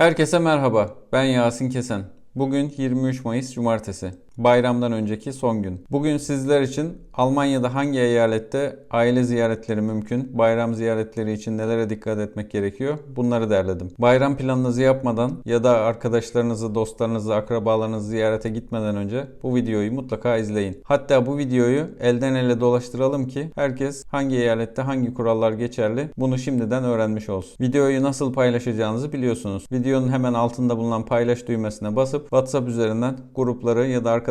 Herkese merhaba. Ben Yasin Kesen. Bugün 23 Mayıs Cumartesi. Bayramdan önceki son gün. Bugün sizler için Almanya'da hangi eyalette aile ziyaretleri mümkün, bayram ziyaretleri için nelere dikkat etmek gerekiyor bunları derledim. Bayram planınızı yapmadan ya da arkadaşlarınızı, dostlarınızı, akrabalarınızı ziyarete gitmeden önce bu videoyu mutlaka izleyin. Hatta bu videoyu elden ele dolaştıralım ki herkes hangi eyalette hangi kurallar geçerli bunu şimdiden öğrenmiş olsun. Videoyu nasıl paylaşacağınızı biliyorsunuz. Videonun hemen altında bulunan paylaş düğmesine basıp WhatsApp üzerinden grupları ya da arkadaşlarınızı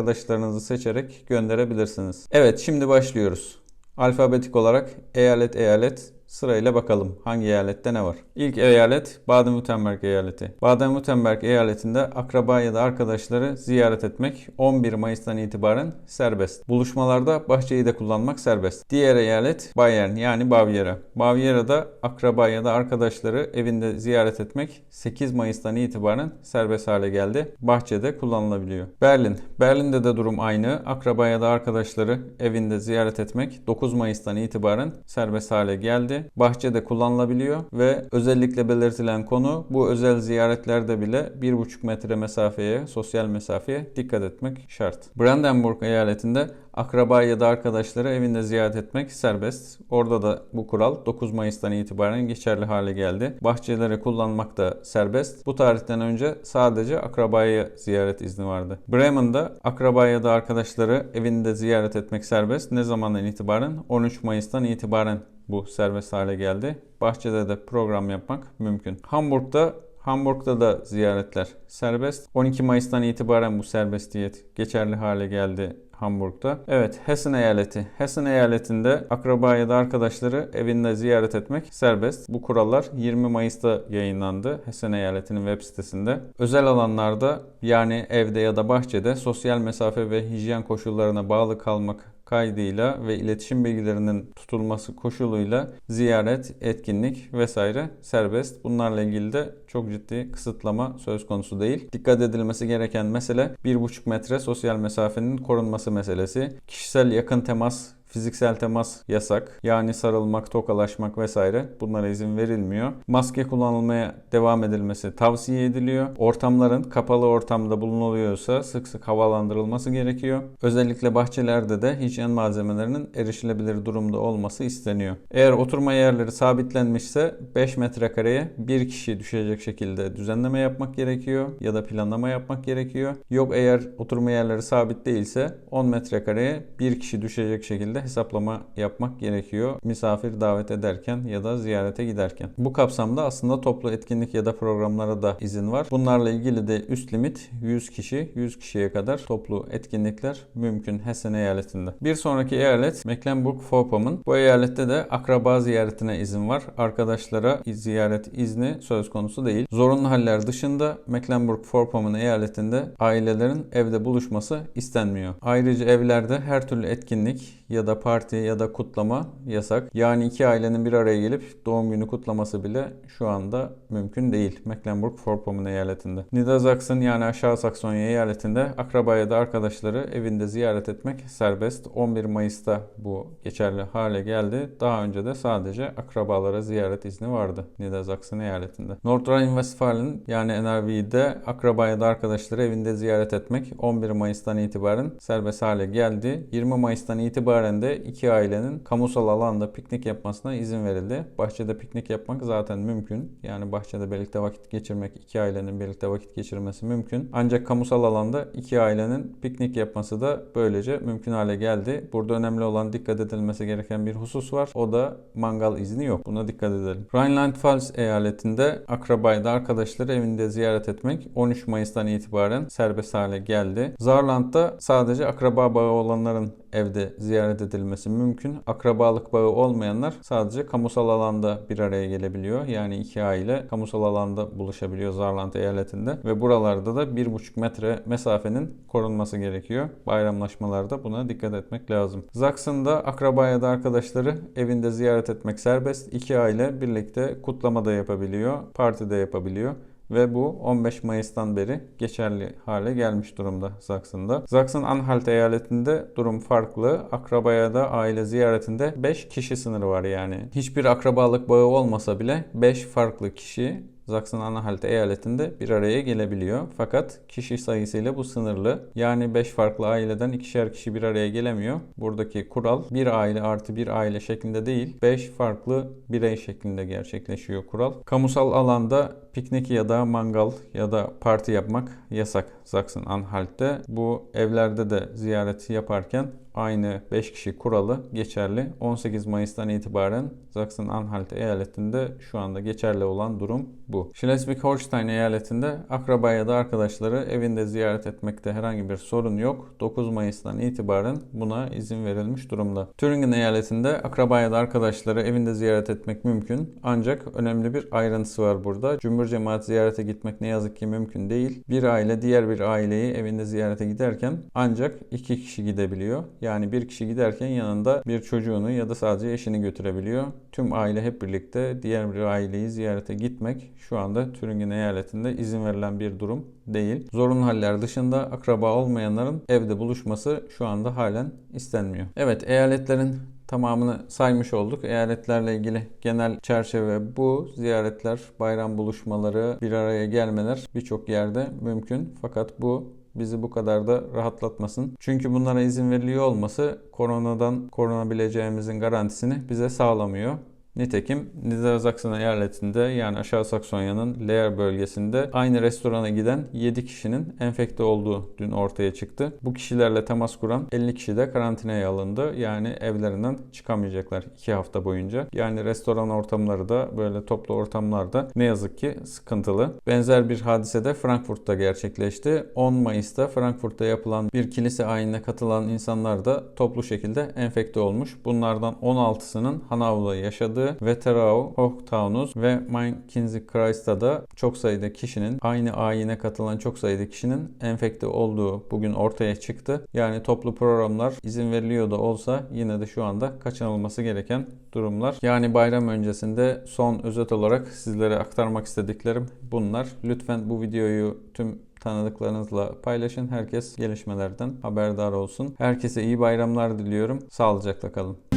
seçerek gönderebilirsiniz. Evet şimdi başlıyoruz. Alfabetik olarak eyalet eyalet sırayla bakalım hangi eyalette ne var. İlk eyalet Baden-Württemberg eyaleti. Baden-Württemberg eyaletinde akraba ya da arkadaşları ziyaret etmek 11 Mayıs'tan itibaren serbest. Buluşmalarda bahçeyi de kullanmak serbest. Diğer eyalet Bayern yani Bavyera. Bavyera'da akraba ya da arkadaşları evinde ziyaret etmek 8 Mayıs'tan itibaren serbest hale geldi. Bahçede kullanılabiliyor. Berlin. Berlin'de de durum aynı. Akraba ya da arkadaşları evinde ziyaret etmek 9 Mayıs'tan itibaren serbest hale geldi bahçede kullanılabiliyor ve özellikle belirtilen konu bu özel ziyaretlerde bile 1,5 metre mesafeye, sosyal mesafeye dikkat etmek şart. Brandenburg eyaletinde akraba ya da arkadaşları evinde ziyaret etmek serbest. Orada da bu kural 9 Mayıs'tan itibaren geçerli hale geldi. Bahçeleri kullanmak da serbest. Bu tarihten önce sadece akrabayı ziyaret izni vardı. Bremen'da akraba ya da arkadaşları evinde ziyaret etmek serbest. Ne zamandan itibaren? 13 Mayıs'tan itibaren bu serbest hale geldi. Bahçede de program yapmak mümkün. Hamburg'da Hamburg'da da ziyaretler serbest. 12 Mayıs'tan itibaren bu serbestiyet geçerli hale geldi Hamburg'da. Evet Hessen eyaleti. Hessen eyaletinde akraba ya da arkadaşları evinde ziyaret etmek serbest. Bu kurallar 20 Mayıs'ta yayınlandı Hessen eyaletinin web sitesinde. Özel alanlarda yani evde ya da bahçede sosyal mesafe ve hijyen koşullarına bağlı kalmak kaydıyla ve iletişim bilgilerinin tutulması koşuluyla ziyaret, etkinlik vesaire serbest. Bunlarla ilgili de çok ciddi kısıtlama söz konusu değil. Dikkat edilmesi gereken mesele 1,5 metre sosyal mesafenin korunması meselesi. Kişisel yakın temas Fiziksel temas yasak. Yani sarılmak, tokalaşmak vesaire bunlara izin verilmiyor. Maske kullanılmaya devam edilmesi tavsiye ediliyor. Ortamların kapalı ortamda bulunuluyorsa sık sık havalandırılması gerekiyor. Özellikle bahçelerde de hijyen malzemelerinin erişilebilir durumda olması isteniyor. Eğer oturma yerleri sabitlenmişse 5 metrekareye bir kişi düşecek şekilde düzenleme yapmak gerekiyor ya da planlama yapmak gerekiyor. Yok eğer oturma yerleri sabit değilse 10 metrekareye bir kişi düşecek şekilde hesaplama yapmak gerekiyor misafir davet ederken ya da ziyarete giderken. Bu kapsamda aslında toplu etkinlik ya da programlara da izin var. Bunlarla ilgili de üst limit 100 kişi, 100 kişiye kadar toplu etkinlikler mümkün Hessen eyaletinde. Bir sonraki eyalet Mecklenburg-Vorpommern. Bu eyalette de akraba ziyaretine izin var. Arkadaşlara ziyaret izni söz konusu değil. Zorunlu haller dışında Mecklenburg-Vorpommern eyaletinde ailelerin evde buluşması istenmiyor. Ayrıca evlerde her türlü etkinlik ya da parti ya da kutlama yasak. Yani iki ailenin bir araya gelip doğum günü kutlaması bile şu anda mümkün değil. Mecklenburg-Vorpommern eyaletinde. Niedersachsen yani Aşağı Saksonya eyaletinde akraba ya da arkadaşları evinde ziyaret etmek serbest. 11 Mayıs'ta bu geçerli hale geldi. Daha önce de sadece akrabalara ziyaret izni vardı Niedersachsen eyaletinde. Nordrhein-Westfalen yani NRV'de akraba ya da arkadaşları evinde ziyaret etmek 11 Mayıs'tan itibaren serbest hale geldi. 20 Mayıs'tan itibaren de iki ailenin kamusal alanda piknik yapmasına izin verildi. Bahçede piknik yapmak zaten mümkün. Yani bahçede birlikte vakit geçirmek, iki ailenin birlikte vakit geçirmesi mümkün. Ancak kamusal alanda iki ailenin piknik yapması da böylece mümkün hale geldi. Burada önemli olan dikkat edilmesi gereken bir husus var. O da mangal izni yok. Buna dikkat edelim. Rheinland-Pfalz eyaletinde akrabayı da arkadaşları evinde ziyaret etmek 13 Mayıs'tan itibaren serbest hale geldi. Saarland'da sadece akraba bağı olanların evde ziyaret edilmesi mümkün. Akrabalık bağı olmayanlar sadece kamusal alanda bir araya gelebiliyor. Yani iki aile kamusal alanda buluşabiliyor Zarland eyaletinde ve buralarda da 1,5 metre mesafenin korunması gerekiyor. Bayramlaşmalarda buna dikkat etmek lazım. Zaksın'da akraba ya da arkadaşları evinde ziyaret etmek serbest. İki aile birlikte kutlama da yapabiliyor, parti de yapabiliyor ve bu 15 Mayıs'tan beri geçerli hale gelmiş durumda Zaksın'da. Zaksın-Anhalt eyaletinde durum farklı. Akrabaya da aile ziyaretinde 5 kişi sınırı var yani. Hiçbir akrabalık bağı olmasa bile 5 farklı kişi Sachsen-Anhalt eyaletinde bir araya gelebiliyor. Fakat kişi sayısıyla bu sınırlı. Yani 5 farklı aileden ikişer kişi bir araya gelemiyor. Buradaki kural bir aile artı bir aile şeklinde değil 5 farklı birey şeklinde gerçekleşiyor kural. Kamusal alanda piknik ya da mangal ya da parti yapmak yasak Sachsen-Anhalt'te. Bu evlerde de ziyareti yaparken aynı 5 kişi kuralı geçerli. 18 Mayıs'tan itibaren Sachsen-Anhalt eyaletinde şu anda geçerli olan durum bu. Schleswig-Holstein eyaletinde akraba ya da arkadaşları evinde ziyaret etmekte herhangi bir sorun yok. 9 Mayıs'tan itibaren buna izin verilmiş durumda. Thüringen eyaletinde akraba ya da arkadaşları evinde ziyaret etmek mümkün. Ancak önemli bir ayrıntısı var burada. Cümbür cemaat ziyarete gitmek ne yazık ki mümkün değil. Bir aile diğer bir aileyi evinde ziyarete giderken ancak iki kişi gidebiliyor. Yani bir kişi giderken yanında bir çocuğunu ya da sadece eşini götürebiliyor. Tüm aile hep birlikte diğer bir aileyi ziyarete gitmek şu anda Thüringen eyaletinde izin verilen bir durum değil. Zorunlu haller dışında akraba olmayanların evde buluşması şu anda halen istenmiyor. Evet eyaletlerin tamamını saymış olduk. Eyaletlerle ilgili genel çerçeve bu. Ziyaretler, bayram buluşmaları, bir araya gelmeler birçok yerde mümkün. Fakat bu bizi bu kadar da rahatlatmasın. Çünkü bunlara izin veriliyor olması koronadan korunabileceğimizin garantisini bize sağlamıyor. Nitekim Niedersachsen eyaletinde yani Aşağı Saksonya'nın Leer bölgesinde aynı restorana giden 7 kişinin enfekte olduğu dün ortaya çıktı. Bu kişilerle temas kuran 50 kişi de karantinaya alındı. Yani evlerinden çıkamayacaklar 2 hafta boyunca. Yani restoran ortamları da böyle toplu ortamlarda ne yazık ki sıkıntılı. Benzer bir hadise de Frankfurt'ta gerçekleşti. 10 Mayıs'ta Frankfurt'ta yapılan bir kilise ayinine katılan insanlar da toplu şekilde enfekte olmuş. Bunlardan 16'sının Hanau'da yaşadığı Wetterau, Hochtaunus ve Main-Kinzig-Kreis'ta da çok sayıda kişinin aynı ayine katılan çok sayıda kişinin enfekte olduğu bugün ortaya çıktı. Yani toplu programlar izin veriliyor da olsa yine de şu anda kaçınılması gereken durumlar. Yani bayram öncesinde son özet olarak sizlere aktarmak istediklerim bunlar. Lütfen bu videoyu tüm tanıdıklarınızla paylaşın. Herkes gelişmelerden haberdar olsun. Herkese iyi bayramlar diliyorum. Sağlıcakla kalın.